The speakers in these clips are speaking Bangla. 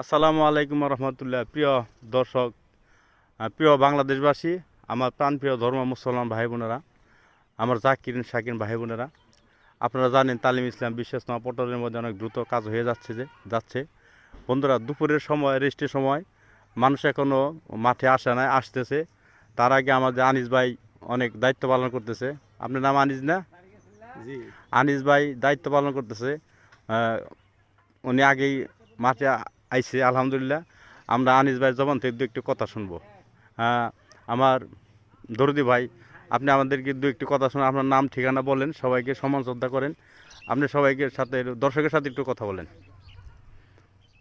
আসসালামু আলাইকুম রহমতুল্লাহ। প্রিয় দর্শক প্রিয় বাংলাদেশবাসী আমার প্রাণপ্রিয় ধর্ম মুসলমান ভাই বোনেরা আমার জাকির শাকিন ভাই বোনেরা আপনারা জানেন তালিম ইসলাম বিশ্বস্তমা পটলের মধ্যে অনেক দ্রুত কাজ হয়ে যাচ্ছে যে যাচ্ছে। বন্ধুরা দুপুরের সময় রেস্টের সময় মানুষ এখনও মাঠে আসে নাই আসতেছে। তার আগে আমাদের আনিস ভাই অনেক দায়িত্ব পালন করতেছে। আপনার নাম আনিস না? জি। আনিস ভাই দায়িত্ব পালন করতেছে। উনি আগেই মাঠে আ- আইছে আলহামদুলিল্লাহ। আমরা আনিস ভাই জবান থেকে দু একটু কথা শুনব। আহ, আমার দরদি ভাই আপনি আমাদেরকে দু একটি কথা শুনে আপনার নাম ঠিকানা বলেন সবাইকে সমান শ্রদ্ধা করেন। আপনি সবাইকে সাথে দর্শকের সাথে একটু কথা বলেন।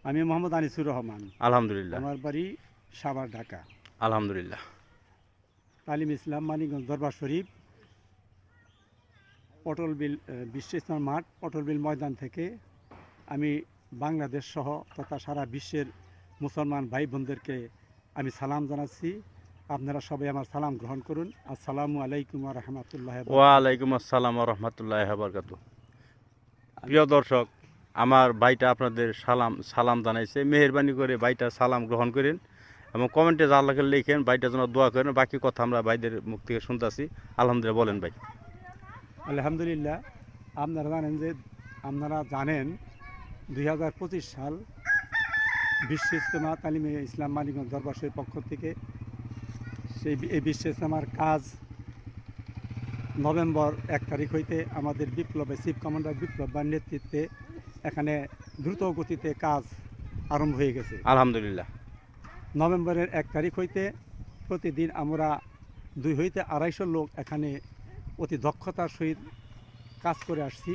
আমি মোহাম্মদ আনিসুর রহমান। আলহামদুলিল্লাহ। আমার বাড়ি সাভার ঢাকা। আলহামদুলিল্লাহ। তালিম ইসলাম মানিকগঞ্জ দরবার শরীফ। পটল বিল বিশ্ব ইসলাম মাঠ পটল বিল ময়দান থেকে আমি বাংলাদেশ সহ তথা সারা বিশ্বের মুসলমান ভাই বোনদেরকে আমি সালাম জানাচ্ছি। আপনারা সবাই আমার সালাম গ্রহণ করুন। আসসালামু আলাইকুম রহমতুল্লাহ ওয়ালাইকুম আসসালাম রহমতুল্লাহ বারকাত প্রিয় দর্শক আমার ভাইটা আপনাদের সালাম সালাম জানাইছে। মেহরবানি করে ভাইটা সালাম গ্রহণ করেন এবং কমেন্টে যা লাগে লিখেন ভাইটার জন্য দোয়া করেন। বাকি কথা আমরা ভাইদের মুখ থেকে শুনতেছি। আলহামদুলিল্লাহ বলেন ভাই। আলহামদুলিল্লাহ আপনারা জানেন যে আপনারা জানেন দুই হাজার পঁচিশ সাল বিশ্ব ইজতেমা তালিমে ইসলাম মালিগঞ্জ দরবাসের পক্ষ থেকে সেই এই বিশ্ব ইজতেমার কাজ নভেম্বর এক তারিখ হইতে আমাদের বিপ্লবে চিফ কমান্ডার বিপ্লব বা নেতৃত্বে এখানে দ্রুত গতিতে কাজ আরম্ভ হয়ে গেছে। আলহামদুলিল্লাহ। নভেম্বরের এক তারিখ হইতে প্রতিদিন আমরা দুই হইতে আড়াইশো লোক এখানে অতি দক্ষতার সহিত কাজ করে আসছি।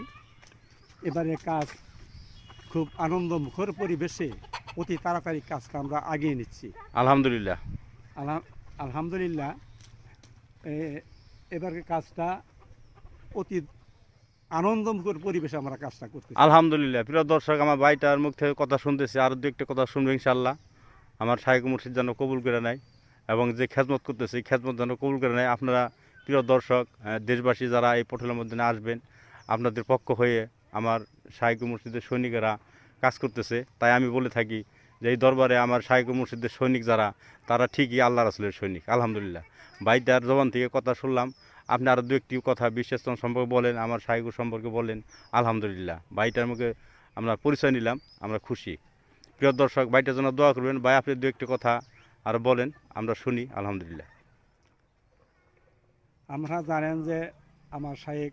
এবারে কাজ খুব আনন্দমুখর পরিবেশে অতি তাড়াতাড়ি কাজকে আমরা আগিয়ে নিচ্ছি। আলহামদুলিল্লাহ। আলহা- আলহামদুলিল্লাহ এ- এবারের কাজটা অতি আনন্দমুখর পরিবেশে আমরা কাজটা করতেছি। আলহামদুলিল্লাহ। প্রিয় দর্শক আমার ভাইটার মুখ থেকে কথা শুনতেছি আর দু একটা কথা শুনবে ইনশাল্লাহ আমার শাহেক মুর্শিদ যেন কবুল করে নেয় এবং যে খেদমত করতেছি খেদমত যেন কবুল করে নেয়। আপনারা প্রিয় দর্শক দেশবাসী যারা এই পটলের মধ্যে আসবেন আপনাদের পক্ষ হয়ে আমার শাহেক মুর্শিদের সৈনিকেরা কাজ করতেছে। তাই আমি বলে থাকি যে এই দরবারে আমার শাহেক মুর্শিদের সৈনিক যারা, তারা ঠিকই আল্লাহ রাসুলের সৈনিক, আলহামদুলিল্লাহ। ভাইটার জবান থেকে কথা শুনলাম। আপনি আরও দু একটি কথা বিশ্বাসন সম্পর্কে বলেন, আমার শাহেকুর সম্পর্কে বলেন। আলহামদুলিল্লাহ, ভাইটার মুখে আমরা পরিচয় নিলাম, আমরা খুশি। প্রিয় দর্শক, ভাইটার জন্য দোয়া করবেন। ভাই, আপনি দু একটি কথা আর বলেন, আমরা শুনি, আলহামদুলিল্লাহ। আমরা জানেন যে আমার শাহেক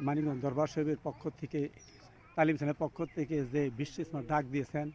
মানিকগঞ্জ দরবার সাহেবের পক্ষ থেকে তালিম সেনের পক্ষ থেকে যে বিশ্ব ডাক দিয়েছেন।